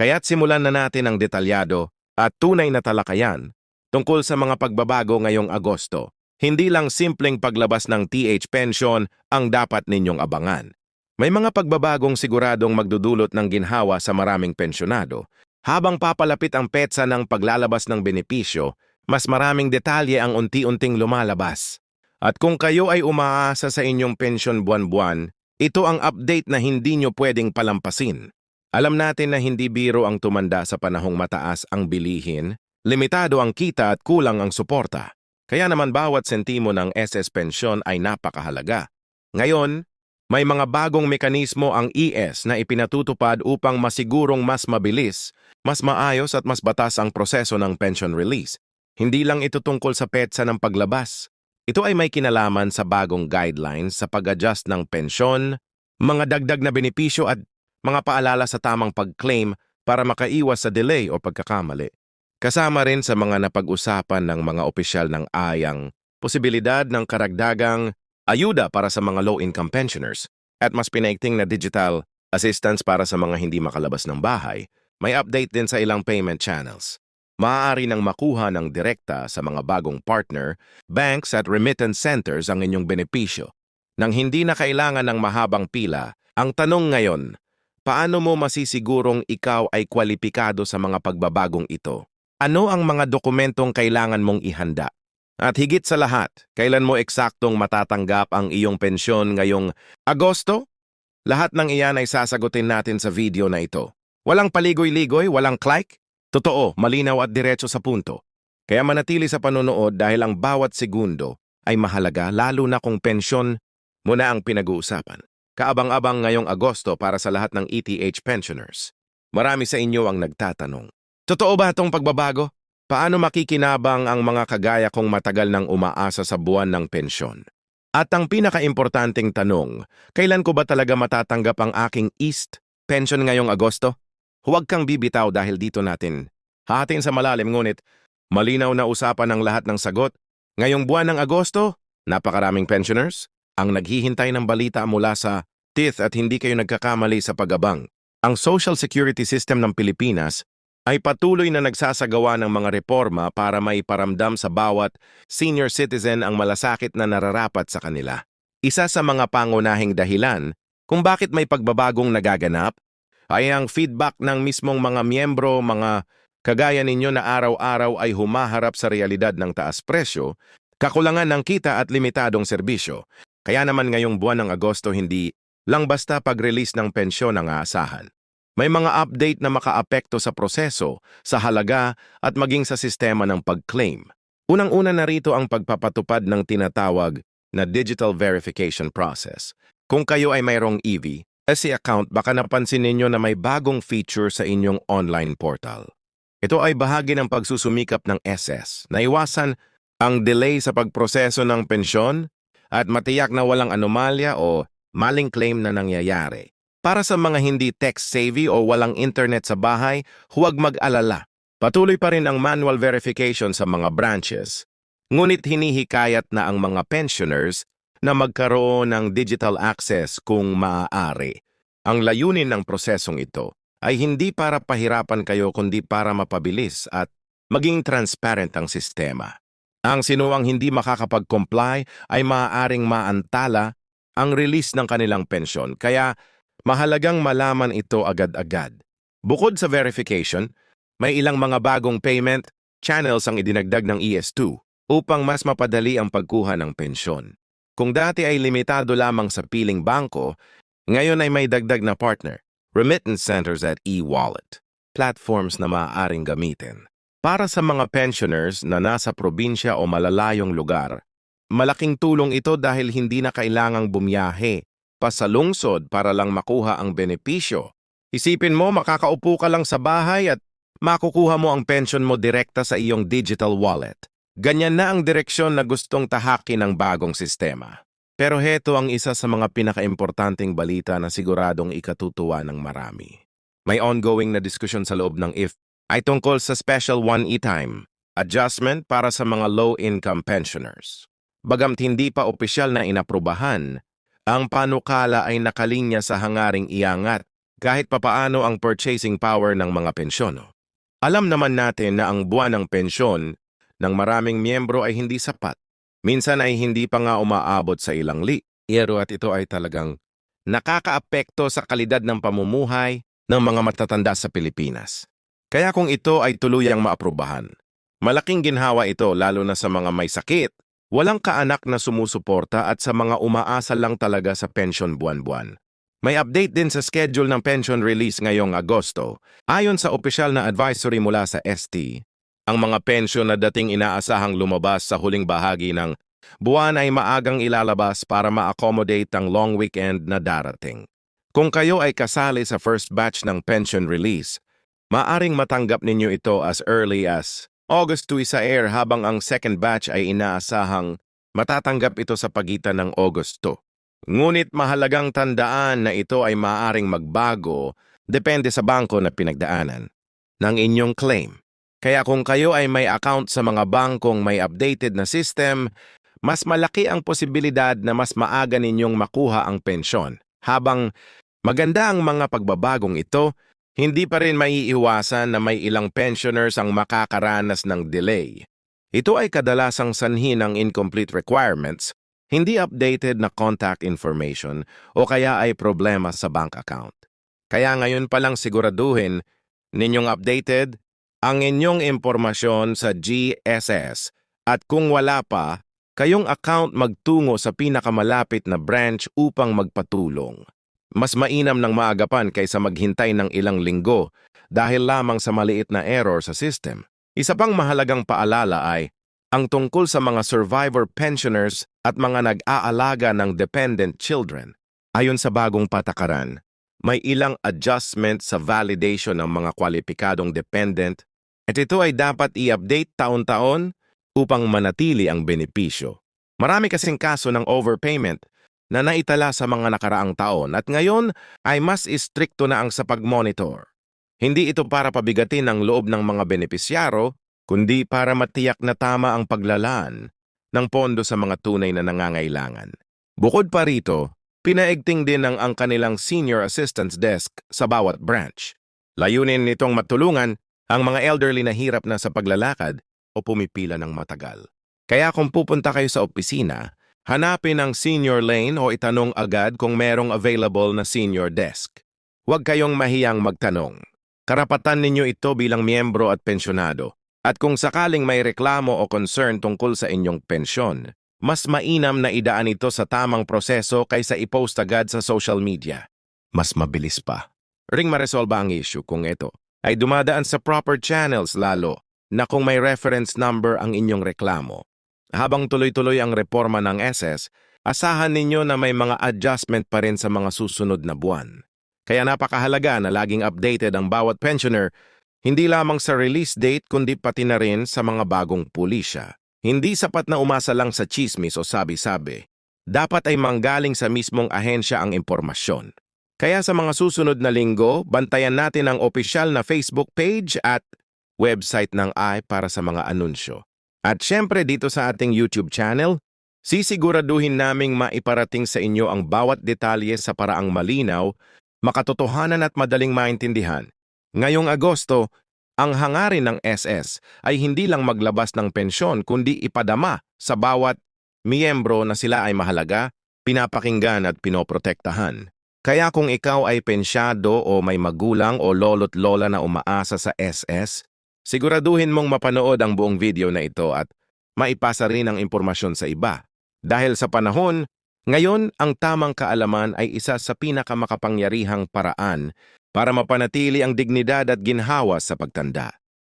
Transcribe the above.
Kaya't simulan na natin ang detalyado at tunay na talakayan tungkol sa mga pagbabago ngayong Agosto. Hindi lang simpleng paglabas ng TH pension ang dapat ninyong abangan. May mga pagbabagong siguradong magdudulot ng ginhawa sa maraming pensyonado. Habang papalapit ang petsa ng paglalabas ng benepisyo, mas maraming detalye ang unti-unting lumalabas. At kung kayo ay umaasa sa inyong pensyon buwan-buwan, ito ang update na hindi nyo pwedeng palampasin. Alam natin na hindi biro ang tumanda sa panahong mataas ang bilihin, limitado ang kita at kulang ang suporta. Kaya naman bawat sentimo ng SS Pensyon ay napakahalaga. Ngayon, may mga bagong mekanismo ang ES na ipinatutupad upang masigurong mas mabilis, mas maayos at mas batas ang proseso ng pension release. Hindi lang ito tungkol sa petsa ng paglabas. Ito ay may kinalaman sa bagong guidelines sa pag-adjust ng pensyon, mga dagdag na benepisyo at mga paalala sa tamang pag-claim para makaiwas sa delay o pagkakamali. Kasama rin sa mga napag-usapan ng mga opisyal ng ayang posibilidad ng karagdagang ayuda para sa mga low-income pensioners at mas pinaigting na digital assistance para sa mga hindi makalabas ng bahay, may update din sa ilang payment channels. Maaari nang makuha ng direkta sa mga bagong partner, banks at remittance centers ang inyong benepisyo. Nang hindi na kailangan ng mahabang pila, ang tanong ngayon, paano mo masisigurong ikaw ay kwalipikado sa mga pagbabagong ito? Ano ang mga dokumentong kailangan mong ihanda? At higit sa lahat, kailan mo eksaktong matatanggap ang iyong pensyon ngayong Agosto? Lahat ng iyan ay sasagutin natin sa video na ito. Walang paligoy-ligoy, walang klike. Totoo, malinaw at diretso sa punto. Kaya manatili sa panonood dahil ang bawat segundo ay mahalaga lalo na kung pensyon mo na ang pinag-uusapan. Kaabang-abang ngayong Agosto para sa lahat ng ETH pensioners. Marami sa inyo ang nagtatanong. Totoo ba itong pagbabago? Paano makikinabang ang mga kagaya kong matagal nang umaasa sa buwan ng pensyon? At ang pinakaimportanteng tanong, kailan ko ba talaga matatanggap ang aking East pension ngayong Agosto? Huwag kang bibitaw dahil dito natin. Hahatin sa malalim ngunit malinaw na usapan ng lahat ng sagot. Ngayong buwan ng Agosto, napakaraming pensioners ang naghihintay ng balita mula sa TIF at hindi kayo nagkakamali sa pagabang. Ang Social Security System ng Pilipinas ay patuloy na nagsasagawa ng mga reforma para may paramdam sa bawat senior citizen ang malasakit na nararapat sa kanila. Isa sa mga pangunahing dahilan kung bakit may pagbabagong nagaganap ay ang feedback ng mismong mga miyembro, mga kagaya ninyo na araw-araw ay humaharap sa realidad ng taas presyo, kakulangan ng kita at limitadong serbisyo. Kaya naman ngayong buwan ng Agosto hindi lang basta pag-release ng pensyon ang aasahan. May mga update na makaapekto sa proseso, sa halaga at maging sa sistema ng pag-claim. Unang-una narito ang pagpapatupad ng tinatawag na digital verification process. Kung kayo ay mayroong EV, SE account baka napansin ninyo na may bagong feature sa inyong online portal. Ito ay bahagi ng pagsusumikap ng SS na iwasan ang delay sa pagproseso ng pensyon at matiyak na walang anomalya o maling claim na nangyayari. Para sa mga hindi tech-savvy o walang internet sa bahay, huwag mag-alala. Patuloy pa rin ang manual verification sa mga branches. Ngunit hinihikayat na ang mga pensioners na magkaroon ng digital access kung maaari. Ang layunin ng prosesong ito ay hindi para pahirapan kayo kundi para mapabilis at maging transparent ang sistema. Ang sinuwang hindi makakapag-comply ay maaaring maantala ang release ng kanilang pensyon. Kaya Mahalagang malaman ito agad-agad. Bukod sa verification, may ilang mga bagong payment channels ang idinagdag ng ES2 upang mas mapadali ang pagkuha ng pensyon. Kung dati ay limitado lamang sa piling bangko, ngayon ay may dagdag na partner, remittance centers at e-wallet, platforms na maaaring gamitin. Para sa mga pensioners na nasa probinsya o malalayong lugar, malaking tulong ito dahil hindi na kailangang bumiyahe pa sa lungsod para lang makuha ang benepisyo. Isipin mo makakaupo ka lang sa bahay at makukuha mo ang pension mo direkta sa iyong digital wallet. Ganyan na ang direksyon na gustong tahakin ng bagong sistema. Pero heto ang isa sa mga pinakaimportanteng balita na siguradong ikatutuwa ng marami. May ongoing na diskusyon sa loob ng IF ay tungkol sa Special 1E Time, adjustment para sa mga low-income pensioners. Bagamt hindi pa opisyal na inaprubahan, ang panukala ay nakalinya sa hangaring iangat kahit papaano ang purchasing power ng mga pensyono. Alam naman natin na ang buwan ng pensyon ng maraming miyembro ay hindi sapat. Minsan ay hindi pa nga umaabot sa ilang li. Iyero at ito ay talagang nakakaapekto sa kalidad ng pamumuhay ng mga matatanda sa Pilipinas. Kaya kung ito ay tuluyang maaprubahan, malaking ginhawa ito lalo na sa mga may sakit, walang kaanak na sumusuporta at sa mga umaasa lang talaga sa pension buwan-buwan. May update din sa schedule ng pension release ngayong Agosto. Ayon sa opisyal na advisory mula sa ST, ang mga pension na dating inaasahang lumabas sa huling bahagi ng buwan ay maagang ilalabas para ma-accommodate ang long weekend na darating. Kung kayo ay kasali sa first batch ng pension release, maaring matanggap ninyo ito as early as August to isa air habang ang second batch ay inaasahang matatanggap ito sa pagitan ng August 2. Ngunit mahalagang tandaan na ito ay maaaring magbago depende sa bangko na pinagdaanan ng inyong claim. Kaya kung kayo ay may account sa mga bangkong may updated na system, mas malaki ang posibilidad na mas maaga ninyong makuha ang pensyon. Habang maganda ang mga pagbabagong ito, hindi pa rin maiiwasan na may ilang pensioners ang makakaranas ng delay. Ito ay kadalasang sanhi ng incomplete requirements hindi updated na contact information o kaya ay problema sa bank account. Kaya ngayon pa lang siguraduhin ninyong updated ang inyong impormasyon sa GSS at kung wala pa, kayong account magtungo sa pinakamalapit na branch upang magpatulong. Mas mainam ng maagapan kaysa maghintay ng ilang linggo dahil lamang sa maliit na error sa system. Isa pang mahalagang paalala ay ang tungkol sa mga survivor pensioners at mga nag-aalaga ng dependent children. Ayon sa bagong patakaran, may ilang adjustment sa validation ng mga kwalipikadong dependent at ito ay dapat i-update taon-taon upang manatili ang benepisyo. Marami kasing kaso ng overpayment na naitala sa mga nakaraang taon at ngayon ay mas istrikto na ang sa pag-monitor. Hindi ito para pabigatin ang loob ng mga benepisyaro, kundi para matiyak na tama ang paglalaan ng pondo sa mga tunay na nangangailangan. Bukod pa rito, pinaigting din ng ang kanilang Senior Assistance Desk sa bawat branch. Layunin nitong matulungan ang mga elderly na hirap na sa paglalakad o pumipila ng matagal. Kaya kung pupunta kayo sa opisina, hanapin ang senior lane o itanong agad kung merong available na senior desk. Huwag kayong mahiyang magtanong. Karapatan ninyo ito bilang miyembro at pensyonado. At kung sakaling may reklamo o concern tungkol sa inyong pensyon, mas mainam na idaan ito sa tamang proseso kaysa i-post agad sa social media. Mas mabilis pa. Ring maresolba ang issue kung ito ay dumadaan sa proper channels lalo na kung may reference number ang inyong reklamo. Habang tuloy-tuloy ang reforma ng SS, asahan ninyo na may mga adjustment pa rin sa mga susunod na buwan. Kaya napakahalaga na laging updated ang bawat pensioner hindi lamang sa release date kundi pati na rin sa mga bagong pulisya. Hindi sapat na umasa lang sa chismis o sabi-sabi. Dapat ay manggaling sa mismong ahensya ang impormasyon. Kaya sa mga susunod na linggo, bantayan natin ang opisyal na Facebook page at website ng I para sa mga anunsyo. At syempre dito sa ating YouTube channel, sisiguraduhin naming maiparating sa inyo ang bawat detalye sa paraang malinaw, makatotohanan at madaling maintindihan. Ngayong Agosto, ang hangarin ng SS ay hindi lang maglabas ng pensyon kundi ipadama sa bawat miyembro na sila ay mahalaga, pinapakinggan at pinoprotektahan. Kaya kung ikaw ay pensyado o may magulang o lolo't lola na umaasa sa SS, siguraduhin mong mapanood ang buong video na ito at maipasa rin ang impormasyon sa iba. Dahil sa panahon, ngayon ang tamang kaalaman ay isa sa pinakamakapangyarihang paraan para mapanatili ang dignidad at ginhawa sa pagtanda.